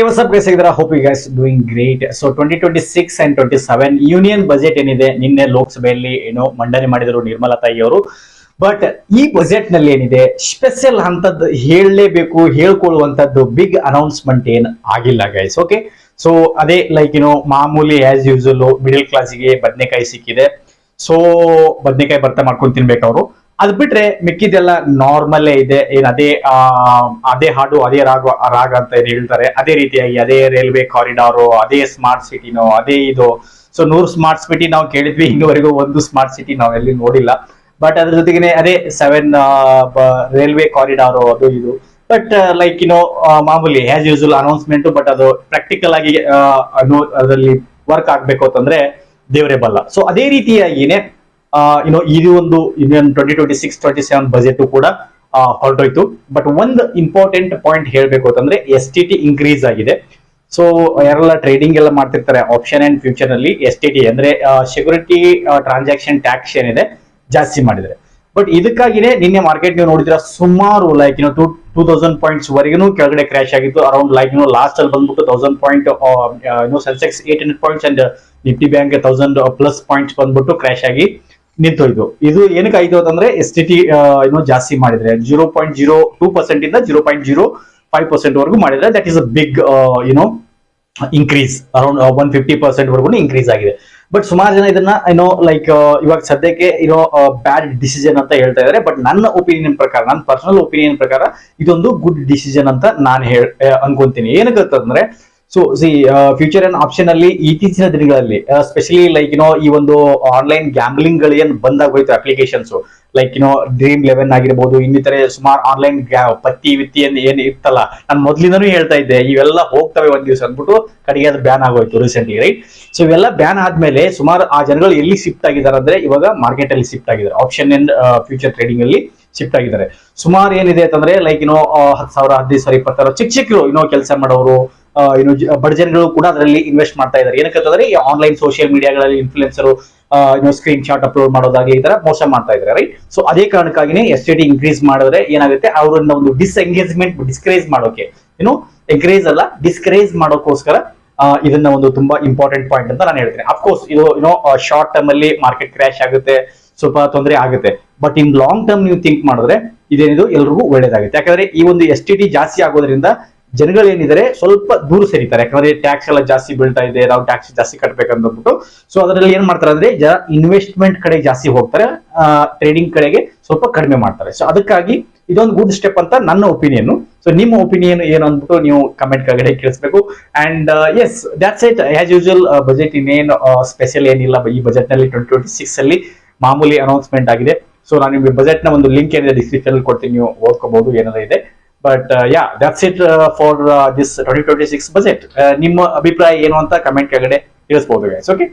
What's up, guys? ಇದರ hope you guys doing great so twenty twenty six and twenty seven union budget ಏನಿದೆ? ನಿನ್ನೆ ಲೋಕಸಭೆಯಲ್ಲಿ ಏನೋ ಮಂಡನೆ ಮಾಡಿದರು ನಿರ್ಮಲಾ ಅವರು. ಬಟ್ ಈ ಬಜೆಟ್ನಲ್ಲಿ ಏನಿದೆ? ಸ್ಪೆಷಲ್ ಅಂತದ್ದು ಹೇಳಲೇಬೇಕು, ಹೇಳ್ಕೊಳ್ಳುವಂತದ್ದು ಬಿಗ್ ಅನೌನ್ಸ್ಮೆಂಟ್ ಏನ್ ಆಗಿಲ್ಲ ಗೈಸ್ ಓಕೆ ಸೊ ಅದೇ ಲೈಕ್ ಏನೋ ಮಾಮೂಲಿ ಆಸ್ ಯೂಸಲ್ ಮಿಡಲ್ ಕ್ಲಾಸಿಗೆ ಬದನೆಕಾಯಿ ಸಿಕ್ಕಿದೆ. ಸೊ ಬದನೆಕಾಯಿ ಭರ್ತ ಮಾಡ್ಕೊಂಡು ತಿನ್ಬೇಕು ಅವರು. ಅದ್ ಬಿಟ್ರೆ ಮಿಕ್ಕಿದೆಲ್ಲ ನಾರ್ಮಲ್ಲೇ ಇದೆ. ಏನ್ ಅದೇ ಅದೇ ಹಾಡು, ಅದೇ ರಾಗ ರಾಗ ಅಂತ ಏನ್ ಹೇಳ್ತಾರೆ. ಅದೇ ರೀತಿಯಾಗಿ ಅದೇ ರೈಲ್ವೆ ಕಾರಿಡಾರು ಅದೇ ಸ್ಮಾರ್ಟ್ ಸಿಟಿನೋ ಅದೇ ಇದು. ಸೊ ನೂರು ಸ್ಮಾರ್ಟ್ ಸಿಟಿ ನಾವು ಕೇಳಿದ್ವಿ. ಇನ್ನುವರೆಗೂ ಒಂದು ಸ್ಮಾರ್ಟ್ ಸಿಟಿ ನಾವು ಎಲ್ಲಿ ನೋಡಿಲ್ಲ. ಬಟ್ ಅದ್ರ ಜೊತೆಗೆ ಅದೇ ಸೆವೆನ್ ರೈಲ್ವೆ ಕಾರಿಡಾರು ಅದು ಇದು. ಬಟ್ ಲೈಕ್ ಏನೋ ಮಾಮೂಲಿ ಆಸ್ ಯೂಸಲ್ ಅನೌನ್ಸ್ಮೆಂಟ್ ಬಟ್ ಅದು ಪ್ರಾಕ್ಟಿಕಲ್ ಆಗಿ ಅದರಲ್ಲಿ ವರ್ಕ್ ಆಗ್ಬೇಕು ಅಂತಂದ್ರೆ ದೇವರೇ ಬಲ್ಲ. ಸೊ ಅದೇ ರೀತಿಯಾಗಿನೇ ಏನೋ ಇದು ಒಂದು ಇನ್ನೊಂದು twenty twenty six twenty seven budget ಕೂಡ ಹೊರಟೋಯ್ತು. ಬಟ್ ಒಂದು ಇಂಪಾರ್ಟೆಂಟ್ ಪಾಯಿಂಟ್ ಹೇಳ್ಬೇಕು ಅಂತಂದ್ರೆ ಎಸ್ ಟಿ ಟಿ ಇನ್ಕ್ರೀಸ್ ಆಗಿದೆ. ಸೊ ಯಾರೆಲ್ಲ ಟ್ರೇಡಿಂಗ್ ಎಲ್ಲ ಮಾಡ್ತಿರ್ತಾರೆ ಆಪ್ಷನ್ ಅಂಡ್ ಫ್ಯೂಚರ್ ಅಲ್ಲಿ ಎಸ್ ಟಿ ಟಿ ಅಂದ್ರೆ ಸೆಕ್ಯೂರಿಟಿ ಟ್ರಾನ್ಸಾಕ್ಷನ್ ಟ್ಯಾಕ್ಸ್ ಏನಿದೆ ಜಾಸ್ತಿ ಮಾಡಿದರೆ ಬಟ್ ಇದಕ್ಕಾಗಿನೇ ನಿನ್ನೆ ಮಾರ್ಕೆಟ್ ನೀವು ನೋಡಿದ್ರೆ ಸುಮಾರು ಲೈಕ್ ಇನ್ನು ಟೂ ಟೂ ತೌಸಂಡ್ ಪಾಯಿಂಟ್ಸ್ ವರೆಗೂ ಕೆಳಗಡೆ ಕ್ರಾಶ್ ಆಗಿತ್ತು. ಅರೌಂಡ್ ಲೈಕ್ ಇನ್ನು ಲಾಸ್ಟ್ ಅಲ್ಲಿ ಬಂದ್ಬಿಟ್ಟು ತೌಸಂಡ್ ಪಾಯಿಂಟ್ ಇನ್ನು Sensex eight hundred points and Nifty bank thousand plus points ಬಂದ್ಬಿಟ್ಟು ಕ್ರಾಶ್ ಆಗಿ ನಿಂತೋಯ್ತು ಇದು ಏನಕ್ಕೆ ಆಯ್ತು ಅಂತಂದ್ರೆ ಎಸ್ ಟಿ ಟಿ ಏನೋ ಜಾಸ್ತಿ ಮಾಡಿದ್ರೆ. Zero point zero two percent ಇಂದ zero point zero five percent ವರೆಗೂ ಮಾಡಿದ್ರೆ ದಟ್ ಈಸ್ ಅ ಬಿಗ್ ಏನೋ increase around one fifty percent ವರೆಗೂ ಇನ್ಕ್ರೀಸ್ ಆಗಿದೆ. ಬಟ್ ಸುಮಾರು ಜನ ಇದನ್ನ ಏನೋ ಲೈಕ್ ಇವಾಗ ಸದ್ಯಕ್ಕೆ ಇರೋ ಬ್ಯಾಡ್ ಡಿಸಿಷನ್ ಅಂತ ಹೇಳ್ತಾ ಇದ್ದಾರೆ ಬಟ್ ನನ್ನ ಒಪಿನಿಯನ್ ಪ್ರಕಾರ, ನನ್ನ ಪರ್ಸನಲ್ ಒಪಿನಿಯನ್ ಪ್ರಕಾರ ಇದೊಂದು ಗುಡ್ ಡಿಸಿಷನ್ ಅಂತ ನಾನು ಹೇಳ್ ಅನ್ಕೊಂತೀನಿ. ಏನಕ್ಕೆ ಅಂತಂದ್ರೆ so see future and option ಅಲ್ಲಿ ಇತ್ತೀಚಿನ ದಿನಗಳಲ್ಲಿ ಸ್ಪೆಷಲಿ ಲೈಕ್ ಯುನೋ ಈ ಒಂದು ಆನ್ಲೈನ್ ಗ್ಯಾಂಬ್ಲಿಂಗ್ಗಳು ಏನ್ ಬಂದಾಗೋಯ್ತು applications like you know Dream Eleven ಆಗಿರ್ಬೋದು, ಇನ್ನಿತರೆ ಸುಮಾರು ಆನ್ಲೈನ್ ಪತ್ತಿ, ವಿತ್ತಿ ಅಂತ ಏನ್ ಇತ್ತಲ್ಲ, ನಾನು ಮೊದ್ಲಿಂದನೂ ಹೇಳ್ತಾ ಇದ್ದೆ, ಇವೆಲ್ಲ ಹೋಗ್ತವೆ ಒಂದ್ ದಿವಸ ಅಂದ್ಬಿಟ್ಟು ಕಡೆಗೆ ಅದು ಬ್ಯಾನ್ ಆಗೋಯ್ತು ರೀಸೆಂಟ್ಲಿ ರೈಟ್ ಸೊ ಇವೆಲ್ಲ ಬ್ಯಾನ್ ಆದ್ಮೇಲೆ ಸುಮಾರು ಆ ಜನಗಳು ಎಲ್ಲಿ ಶಿಫ್ಟ್ ಆಗಿದ್ದಾರೆ ಅಂದ್ರೆ, ಇವಾಗ ಮಾರ್ಕೆಟ್ ಅಲ್ಲಿ ಶಿಫ್ಟ್ ಆಗಿದ್ದಾರೆ. ಆಪ್ಷನ್ ಅಂಡ್ ಫ್ಯೂಚರ್ ಟ್ರೇಡಿಂಗ್ ಅಲ್ಲಿ ಶಿಫ್ಟ್ ಆಗಿದ್ದಾರೆ. ಸುಮಾರು ಏನಿದೆ ಅಂತಂದ್ರೆ ಲೈಕ್ ಏನೋ ಹತ್ತು ಸಾವಿರ, ಹದಿನೈದು ಸಾವಿರ ಇಪ್ಪತ್ತಾರು ಚಿಕ್ಕ ಚಿಕ್ಕರು ಏನೋ ಕೆಲಸ ಮಾಡೋರು ಏನು ಜ- ಬಡ ಜನಗಳು ಕೂಡ ಅದರಲ್ಲಿ ಇನ್ವೆಸ್ಟ್ ಮಾಡ್ತಾ ಇದ್ದಾರೆ ಏನಕ್ಕೆ ಅಂತಂದ್ರೆ ಈ ಆನ್ಲೈನ್ ಸೋಷಿಯಲ್ ಮೀಡಿಯಾಗಳಲ್ಲಿ ಇನ್ಫ್ಲುಯೆನ್ಸರ್ ಸ್ಕ್ರೀನ್ ಶಾಟ್ ಅಪ್ಲೋಡ್ ಮಾಡೋದಾಗಿ ಈ ತರ ಮೋಸ ಮಾಡ್ತಾ ಇದ್ದಾರೆ ರೈಟ್ ಸೊ ಅದೇ ಕಾರಣಕ್ಕಾಗಿನೇ ಎಸ್ ಟಿ ಇನ್ಕ್ರೀಸ್ ಮಾಡಿದ್ರೆ ಏನಾಗುತ್ತೆ? ಅವರನ್ನ ಒಂದು ಡಿಸ್ಎಂಗೇಜ್ಮೆಂಟ್ ಡಿಸ್ಕರೇಜ್ ಮಾಡೋಕೆ. ಏನು ಎಂಕರೇಜ್ ಅಲ್ಲ ಡಿಸ್ಕರೇಜ್ ಮಾಡೋಕ್ಕೋಸ್ಕರ ಇದನ್ನ ಒಂದು ತುಂಬಾ ಇಂಪಾರ್ಟೆಂಟ್ ಪಾಯಿಂಟ್ ಅಂತ ನಾನು ಹೇಳ್ತೀನಿ. ಅಫ್ಕೋರ್ಸ್ ಇದು ಏನೋ ಶಾರ್ಟ್ ಟರ್ಮ್ ಅಲ್ಲಿ ಮಾರ್ಕೆಟ್ ಕ್ರ್ಯಾಶ್ ಆಗುತ್ತೆ, ಸ್ವಲ್ಪ ತೊಂದರೆ ಆಗುತ್ತೆ. ಬಟ್ ಇನ್ ಲಾಂಗ್ ಟರ್ಮ್ ನೀವು ಥಿಂಕ್ ಮಾಡಿದ್ರೆ ಇದೇನಿದು? ಎಲ್ರಿಗೂ ಒಳ್ಳೇದಾಗುತ್ತೆ. ಯಾಕಂದ್ರೆ ಈ ಒಂದು ಎಸ್ ಟಿ ಟಿ ಜಾಸ್ತಿ ಆಗೋದ್ರಿಂದ ಜನಗಳು ಏನಿದ್ದಾರೆ, ಸ್ವಲ್ಪ ದೂರ ಸರಿತಾರೆ. ಯಾಕಂದ್ರೆ ಟ್ಯಾಕ್ಸ್ ಎಲ್ಲ ಜಾಸ್ತಿ ಬೀಳ್ತಾ ಇದೆ, ನಾವು ಟ್ಯಾಕ್ಸ್ ಜಾಸ್ತಿ ಕಟ್ಬೇಕಂದ್ಬಿಟ್ಟು ಸೊ ಅದರಲ್ಲಿ ಏನ್ ಮಾಡ್ತಾರೆ ಅಂದ್ರೆ, ಜನ ಇನ್ವೆಸ್ಟ್ಮೆಂಟ್ ಕಡೆ ಜಾಸ್ತಿ ಹೋಗ್ತಾರೆ ಟ್ರೇಡಿಂಗ್ ಕಡೆಗೆ ಸ್ವಲ್ಪ ಕಡಿಮೆ ಮಾಡ್ತಾರೆ. ಸೊ ಅದಕ್ಕಾಗಿ ಇದೊಂದು ಗುಡ್ ಸ್ಟೆಪ್ ಅಂತ ನನ್ನ ಒಪಿನಿಯನ್ ಸೊ ನಿಮ್ಮ ಒಪಿನಿಯನ್ ಏನು ಅಂದ್ಬಿಟ್ಟು ನೀವು ಕಮೆಂಟ್ ಕೆಳಗಡೆ ಕೇಳಿಸ್ಬೇಕು. And yes that's it as usual budget ಇನ್ನೇನು ಸ್ಪೆಷಲ್ ಏನಿಲ್ಲ. ಈ ಬಜೆಟ್ನಲ್ಲಿ ಟ್ವೆಂಟಿ ಟ್ವೆಂಟಿ ಸಿಕ್ಸ್ ಅಲ್ಲಿ ಮಾಮೂಲಿ ಅನೌನ್ಸ್ಮೆಂಟ್ ಆಗಿದೆ. ಸೊ ನಾನು ನಿಮಗೆ ಬಜೆಟ್ನ ಒಂದು ಲಿಂಕ್ ಏನಿದೆ ಡಿಸ್ಕ್ರಿಪ್ಷನ್ ಅಲ್ಲಿ ಕೊಡ್ತೀನಿ. ನೀವು ಓದ್ಕೋಬಹುದು ಏನಾದ್ರು ಇದೆ. But yeah that's it for this twenty twenty six budget ನಿಮ್ಮ ಅಭಿಪ್ರಾಯ ಏನು ಅಂತ ಕಮೆಂಟ್ ಕೆಳಗಡೆ ತಿಳಿಸ್ಬೋದು ಗೈಸ್ ಓಕೆ